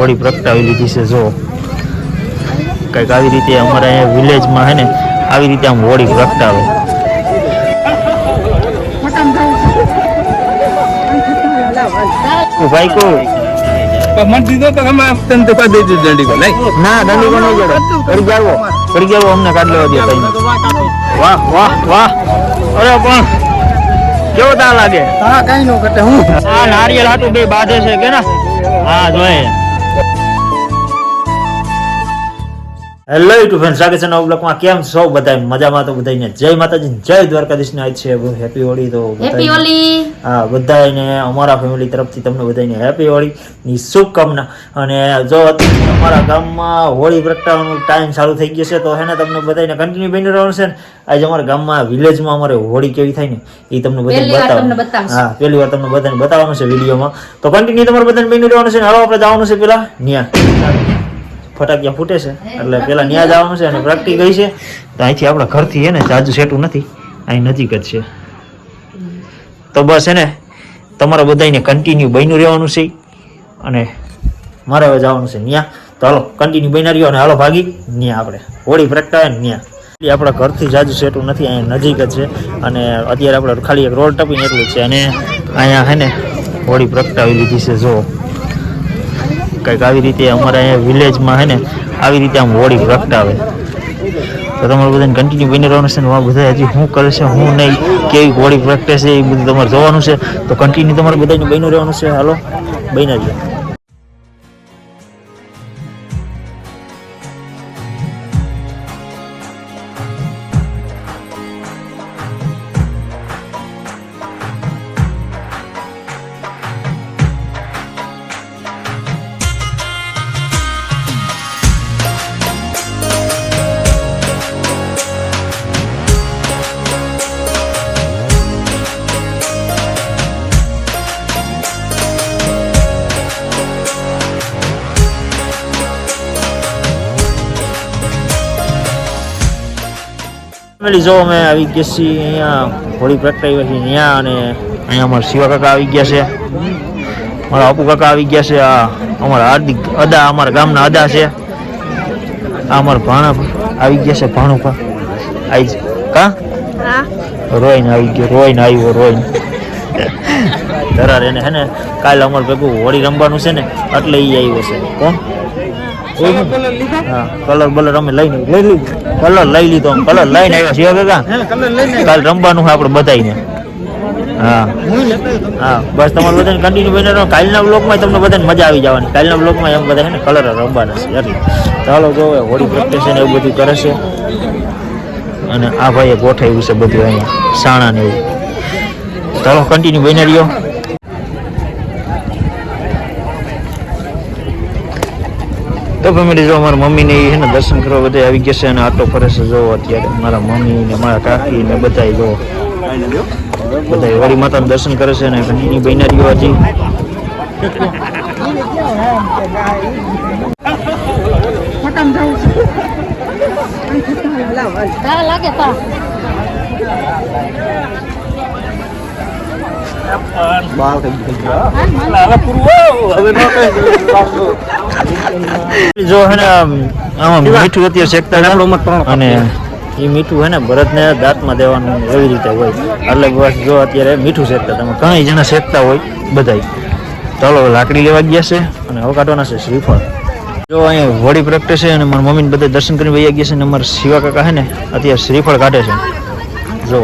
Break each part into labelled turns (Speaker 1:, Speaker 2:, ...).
Speaker 1: હોળી પ્રગટાવી લીધી છે જો કંઈક આવી રીતે અમારા અહીંયા વિલેજમાં હે ને આવી રીતે આમ હોળી પ્રગટાવે. ભાઈ કો
Speaker 2: મને દીધો તો અમે તને તો દઈ દીધું દંડી
Speaker 1: ના દંડી પણ નહીં જડે જાવો જાવો અમને કાઢ લેવા દે તઈને વાહ વાહ વાહ. અરે પણ કેવો તા લાગે?
Speaker 2: હા કઈ નો ઘટે હું?
Speaker 1: આ નારિયેલ હાટું બે બાંધે છે કે ના? હા જોઈએ હેલો યુટ્યુબ ફ્રેન્ડ સ્વાગત છે નવ બ્લોકમાં. કેમ છો બધા મજામાં તો બધાને જય માતાજી જય દ્વારકાધીશ ને આજ છે હેપી હોળી તો
Speaker 3: હેપી હોળી!
Speaker 1: હા બધાને અમારા ફેમિલી તરફથી તમને બધાને હેપી હોળી ની શુભકામના. અને જો અમારા ગામમાં હોળી પ્રગટાવવાનો ટાઈમ ચાલુ થઈ ગયો છે તો એને તમને બધાને કન્ટિન્યુ બની રહેવાનું છે આજે અમારા ગામમાં વિલેજમાં અમારે હોળી કેવી થાય ને એ તમને બધાને
Speaker 3: તમને
Speaker 1: હા પહેલી વાર તમને બધાને બતાવવાનું છે વિડીયોમાં. તો કન્ટિન્યુ તમારે બધાને બની રહેવાનું છે હાલો આપણે જવાનું છે પેલા ન્યા. ફટાકિયા ફૂટે છે. એટલે પેલા ન્યા જવાનું છે અને પ્રગટી ગઈ છે. તો અહીંથી આપણા ઘરથી છે ને જાજુ સેટું નથી. અહીં નજીક જ છે. તો બસ એને તમારા બધાને કન્ટિન્યુ બન્યું રહેવાનું છે. અને મારે હવે જવાનું છે ન્યા. તો હાલો કન્ટિન્યુ બન્યા રહ્યો અને હાલો ભાગી. ન્યા આપણે. હોળી પ્રગટાવે ન્યા. આપણા ઘરથી જાજુ સેટું નથી, અહીંયા નજીક જ છે. અને અત્યારે આપણે ખાલી એક રોડ ટપીને એટલું છે. અને અહીંયા હે ને હોળી પ્રગટાવી લીધી છે જો કંઈક આવી રીતે અમારા અહીંયા વિલેજમાં હે ને, આવી રીતે આમ હોળી પ્રગટાવે. તો તમારે બધાને કન્ટિન્યુ બની રહેવાનું છે ને, આ બધા હજી શું કરે છે શું નહીં, કેવી હોળી પ્રગટે છે એ બધું તમારે જોવાનું છે. તો કન્ટિન્યુ તમારે બધાને બન્યું રહેવાનું છે. હાલો, બન્યા રહ્યો ફેમિલી જો અમે આવી ગયા છીએ અહીંયા હોળી પ્રગટાવી છે અહીંયા અને અહીંયા અમારા શિવા કાકા આવી ગયા છે. મારા અપુ કાકા આવી ગયા છે આ અમારા હાર્દિક અદા અમારા ગામના અદા છે. આ અમારા ભાણા આવી ગયા છે ભાણુભા આવી કા? રોઈને આવી ગયો રોઈને આવ્યો રોઈને. ધરાર એને હે ને કાલે અમારે ભેગું હોળી રમવાનું છે ને એટલે એ આવ્યો છે. કોણ? હા કલર બલર અમે લઈને લઈ લીધું? કલર લઈ લીધો કલર લઈને આવ્યા છીએ કાકા કાલ રમવાનું હોય આપણે બધાને હા. હા બસ તમારે બધાને કન્ટિન્યુ બને રહો. કાલના બ્લોગમાં તમને બધાને મજા આવી જવાની. કાલના બ્લોગમાં એમ બધા છે ને કલર રમવાના છે. એટલે ચાલો જો હોળી પ્રેક્ટિસ એવું બધું કરે છે. અને આ ભાઈએ ગોઠવ્યું છે બધું અહીંયા. સાણા ને એવું. ચાલો કન્ટિન્યુ બને રહ્યો. તો ફેમિલી જો મારા મમ્મી એ ને દર્શન કરવા બધા આવી ગયા છે અને આટો ફરે છે જો અત્યારે મારા મમ્મી ને મારા કાકી ને બધા જો બધા વળી માતાનું દર્શન કરે છે અને ઘણી બહેનારીઓ હજી
Speaker 3: તારા લાગે તા
Speaker 1: જો હે ને આમ મીઠું અત્યારે શેકતા હતા. અને એ મીઠું હે ને ભરતને દાંતમાં દેવાનું એવી રીતે હોય. એટલે બસ જો અત્યારે મીઠું શેકતા તમે ઘણા જણા શેકતા હોય બધાય. ચાલો લાકડી લેવા ગયા છે અને હવે કાઢવાના છે શ્રીફળ. જો અહીંયા વડી પ્રેક્ટિસ છે અને મારા મમ્મીને બધા દર્શન કરીને વૈયા ગયા છે અને અમારા શિવા કાકા છે ને અત્યારે શ્રીફળ કાઢે છે. જો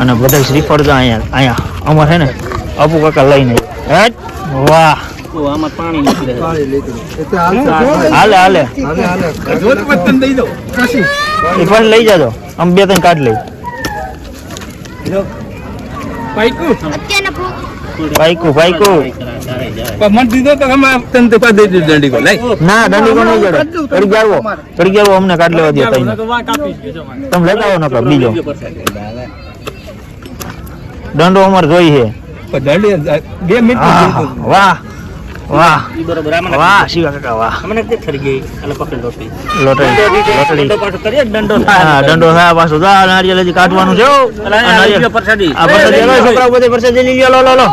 Speaker 1: અને બધા શ્રીફળ જો અહીંયા અહીંયા અમારે છે ને અપુ કાકા લઈને. હેટ, વાહ
Speaker 2: આમાં પાણી નીકળે
Speaker 1: હાલે હાલે.
Speaker 2: જોત મત દઈ દો. પછી
Speaker 1: એ પણ લઈ જાજો. આમ બે ત્રણ કાઢ લઈ.
Speaker 2: પાઈકુ
Speaker 1: પાઈકુ ભાઈકુ
Speaker 2: મને દીધો તો અમે તને તો દઈ દીધું દંડી કો લઈ.
Speaker 1: ના દંડી પણ નહીં જડે કરી જાવો કરી જાવો અમને કાઢ લેવા દો તઈને. તમે લેતા આવો નકર બીજો. દંડો અમારે જોઈ છે
Speaker 2: બે મિનિટ
Speaker 1: આહ, વાહ. વાહ વાહ શિવા કાકા વાહ.
Speaker 4: અમને તે થઈ ગઈ. એટલે પકડ લોટી
Speaker 1: લોટરી. લોટરી.
Speaker 4: પાછો કરીએ દંડો
Speaker 1: હા દંડો થાય પાછું. તો નારિયેલ હજી કાઢવાનું છે નારિયેલ.
Speaker 4: પ્રસાદી.
Speaker 1: આ પ્રસાદી લો, છોકરાઓ બધે પ્રસાદી લઈ લ્યો લો લો લો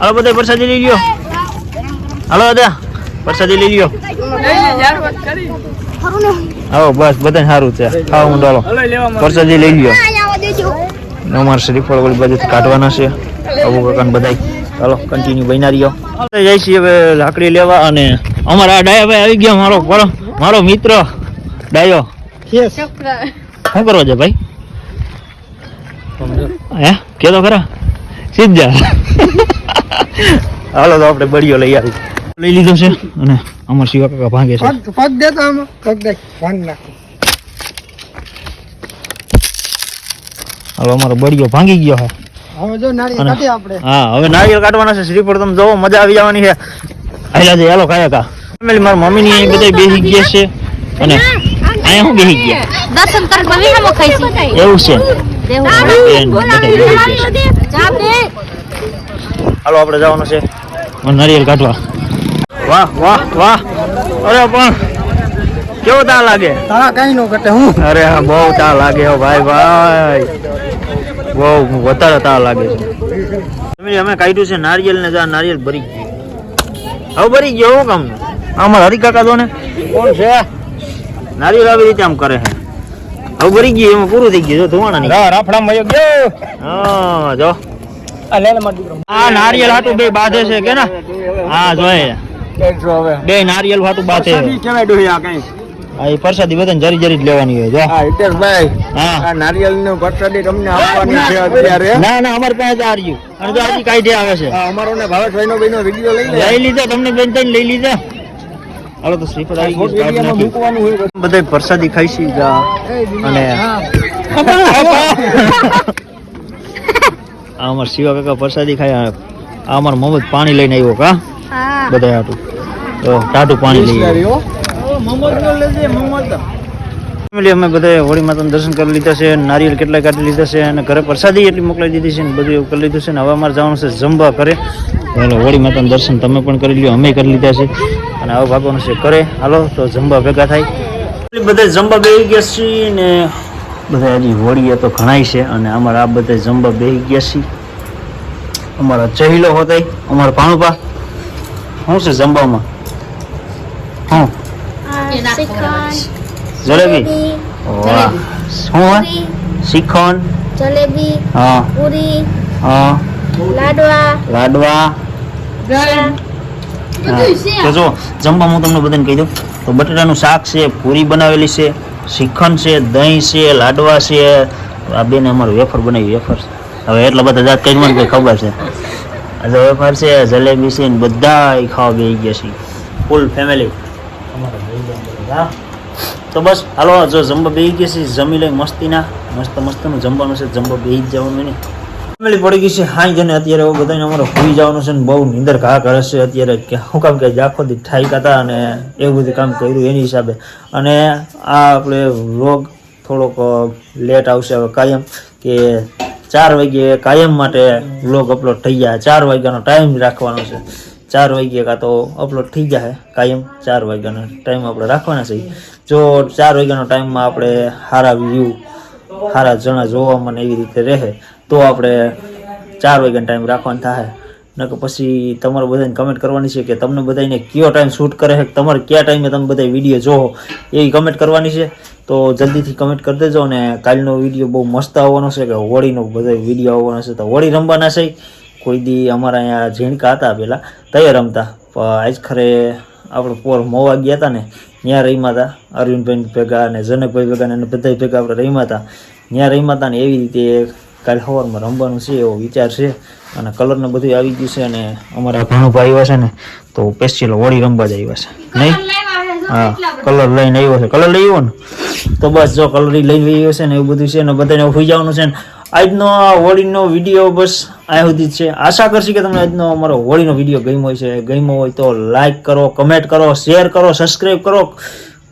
Speaker 1: હાલો બધે પ્રસાદી લઈ લ્યો. હાલો દે. પ્રસાદી લઈ લ્યો. આવો બસ બધાને સારું છે. ખાવા
Speaker 2: હલો
Speaker 1: પ્રસાદી લઈ લ્યો. અમારે શ્રીફળ ઓલી બાજુ કાઢવાના છે. અબુ કાકાને બધાય. ચાલો કન્ટિન્યુ બન્યા રહ્યો જઈ છીએ હવે લાકડી લેવા અને અમારા આ ડાયાભાઈ આવી ગયા મારો બરો મારો મિત્ર ડાયો. શું કરવા છે ભાઈ? હે? કે તો ખરા? સીધા હાલો તો આપણે બળીઓ લઈ આવી. લઈ લીધો છે અને અમાર શિવા કાકા ભાંગે છે.
Speaker 2: પગ દે તો આમાં. પગ દે ભાંગ નાખો
Speaker 1: હાલો અમારો બળીઓ ભાંગી ગયો છે.
Speaker 2: હવે જો નાળી
Speaker 1: અને-
Speaker 2: આપણે.
Speaker 1: હા હવે નારિયેળ કાઢવાના છે. શ્રીફળ તમે જોવો મજા આવી જવાની છે. આયલા છે હાલો કાયા કા. ફેમિલી મારા મમ્મીની અહીં બધા બેસી ગયા છે. અને અહીંયા હું બેસી ગયા.
Speaker 3: દર્શન કરવા
Speaker 1: છે. છે. હાલો આપણે જવાનું છે. નારિયેળ કાઢવા. વાહ વાહ વાહ. અરે પણ કેવો તા લાગે?
Speaker 2: તારા કઈ નો કટે હું.
Speaker 1: અરે હા બહુ તા લાગે હો ભાઈ ભાઈ. બહુ વધારે તા લાગે છે. અમે કાઢ્યું છે નારિયેલ ને જા નારિયેલ ભરી ગયું. હવે ભરી ગયો હું કામ? અમાર હરિકાકા તો ને કોણ છે? નારિયેલ આવી રીતે આમ કરે છે. હવે ભરી ગયું એમાં પૂરું થઈ ગયું જો ધોવાણા નહીં
Speaker 2: રાફડા મયો ગયો.
Speaker 1: હા જો.
Speaker 2: આ લે લે માર
Speaker 1: આ નારિયેલ હાટું બે બાંધે છે કે ના? હા જોય. બે નારિયેલ હાટું બાંધે
Speaker 2: કેવાય ડોહી આ કઈ?
Speaker 1: આ પ્રસાદી બધાને જરી જરી જ લેવાની હોય જો.
Speaker 2: હા હિતેશભાઈ
Speaker 1: હા.
Speaker 2: આ નારિયેલનું પ્રસાદી તમને આપવાની છે અત્યારે.
Speaker 1: ના ના અમારે પાસે આ રહ્યું અને જો આજી કાઈ આવે છે.
Speaker 2: આ અમારો ને ભાવેશભાઈ નો ભાઈ નો વીડિયો લઈ લે.
Speaker 1: લઈ લીધો તમને બેન તઈને લઈ લીધો. હાલો તો શ્રીપદ આવી ગયું
Speaker 2: મૂકવાનું હોય
Speaker 1: બધાય પ્રસાદી ખાઈ છે જા. અને આ અમાર શિવા કાકા પ્રસાદી ખાય આ અમાર મોહમ્મદ પાણી લઈને આવ્યો કા?
Speaker 3: હા.
Speaker 1: બધા આટું તો ટાટું પાણી લઈ આવ્યો. ફેમિલી અમે બધા હોળી માતાનું દર્શન કરી લીધા છે નારિયેળ કેટલા કાઢી લીધા છે અને ઘરે પ્રસાદી એટલી મોકલાવી દીધી છે ને બધું એવું કરી લીધું છે ને હવે અમારે જવાનું છે જમવા કરે હાલો હોળી માતાનું દર્શન તમે પણ કરી લ્યો, અમે કરી લીધા છે. અને હવે ભાગવાનું છે કરે હાલો, તો જમવા ભેગા થાય. બધા જમવા બેસી ગયા છીએ ને બધા હજી હોળી તો ઘણાય છે અને અમારા આ બધા જમવા બેસી ગયા છીએ. અમારા ચહીલો હોતાય અમારા ભાણુપા શું છે જમવામાં? હું જલેબી? વાહ શું હોય
Speaker 3: પૂરી.
Speaker 1: શ્રીખંડ
Speaker 3: જલેબી.
Speaker 1: હા.
Speaker 3: પૂરી.
Speaker 1: હા.
Speaker 3: લાડવા.
Speaker 1: લાડવા. હા. તો જો જમવા હું તમને બધાને કહી દઉં તો બટેટાનું શાક છે પૂરી બનાવેલી છે શ્રીખંડ છે દહીં છે લાડવા છે. આ બેને અમારું વેફર બનાવી વેફર હવે એટલા બધા જાત કઈ મને કઈ ખબર છે. આજે વેફર છે જલેબી છે ને બધા ખાવા બે ગયા છે ફૂલ ફેમિલી તો બસ, હાલો, જો જમવા બેસી ગયા છે, જમી લઈ મસ્તીના. મસ્ત મસ્તનું જમવાનું છે જમવા બેસી જવાનું નહીં ફેમિલી પડી ગઈ છે, હાઈ જને અત્યારે હવે બધાને અમારે હોઈ જવાનું છે ને બહુ નિંદર ઘા કરે છે અત્યારે. કે શું કામ કે આખો દી ઠાઈ હતા અને એવું બધું કામ કર્યું એની હિસાબે. અને આ આપણે વ્લોગ થોડોક લેટ આવશે હવે કાયમ. કે ચાર વાગ્યે કાયમ માટે વ્લોગ અપલોડ થઈ ગયા. ચાર વાગ્યાનો ટાઈમ રાખવાનો છે. ચાર વાગ્યા કાં તો અપલોડ થઈ જાય કાયમ ચાર વાગ્યાનો ટાઈમ આપણે રાખવાના છે. જો ચાર વાગ્યાનો ટાઈમમાં આપણે સારા વ્યૂ સારા જણા જોવામાં મને એવી રીતે રહે, તો આપણે ચાર વાગ્યાનો ટાઈમ રાખવાનો થાય. નકર પછી તમારે બધાને કમેન્ટ કરવાની છે કે તમને બધાને કયો ટાઈમ શૂટ કરે છે, તમારે કયા ટાઈમે તમે બધા વીડિયો જોવો, એવી કમેન્ટ કરવાની છે. તો જલ્દીથી કમેન્ટ કરી દેજો અને કાલનો વીડિયો બહુ મસ્ત આવવાનો છે કે હોળીનો બધા વીડિયો આવવાનો છે, તો હોળી રમવાના છે. કોઈ દી અમારા અહીંયા ઝીણકા હતા પહેલાં તૈયાર રમતા. પણ આજ ખરે આપણે પોર મોવા ગયા હતા ને ત્યાં રમ્યા હતા અરવિંદભાઈ ભેગા અને જનકભાઈ ભેગા ને બધા ભેગા આપણે રમ્યા હતા ત્યાં રમ્યા હતા ને એવી રીતે કાલે સવારમાં રમવાનું છે એવો વિચાર છે. અને કલરને બધું આવી ગયું છે અને અમારા ભાણુભાઈ આવ્યા છે ને તો સ્પેશિયલ હોળી રમવા જ આવ્યા છે. નહીં? હા કલર લઈને આવ્યો છે. કલર લઈ આવ્યો ને તો બસ જો કલર લઈ આવ્યો છે ને એવું બધું છે ને બધાને હોઈ જવાનું છે ને આજનો આ હોળીનો વીડિયો બસ આ સુધી છે. આશા કરશી કે તમને આજનો અમારો હોળીનો વીડિયો ગમ્યો હોય છે ગમ્યો હોય તો લાઈક કરો કમેન્ટ કરો શેર કરો સબસ્ક્રાઈબ કરો.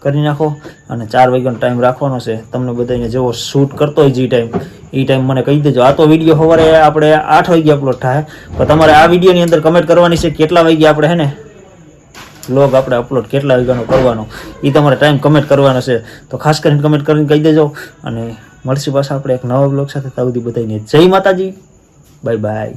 Speaker 1: કરી નાખો અને ચાર વાગ્યાનો ટાઈમ રાખવાનો છે. તમને બધાને જેવો શૂટ કરતો હોય જે ટાઈમ એ ટાઈમ મને કહી દેજો. આ તો વીડિયો સવારે આપણે આઠ વાગે અપલોડ થાય. પણ તમારે આ વિડીયોની અંદર કમેન્ટ કરવાની છે કેટલા વાગે આપણે હે ને? વ્લોગ આપણે અપલોડ કેટલા વાગ્યાનો કરવાનો. એ તમારે ટાઈમ કમેન્ટ કરવાનો છે. તો ખાસ કરીને કમેન્ટ કરીને કહી દેજો. અને મળશું પાછા આપણે એક નવા બ્લોગ સાથે. સુધી બધાને જય માતાજી. Bye bye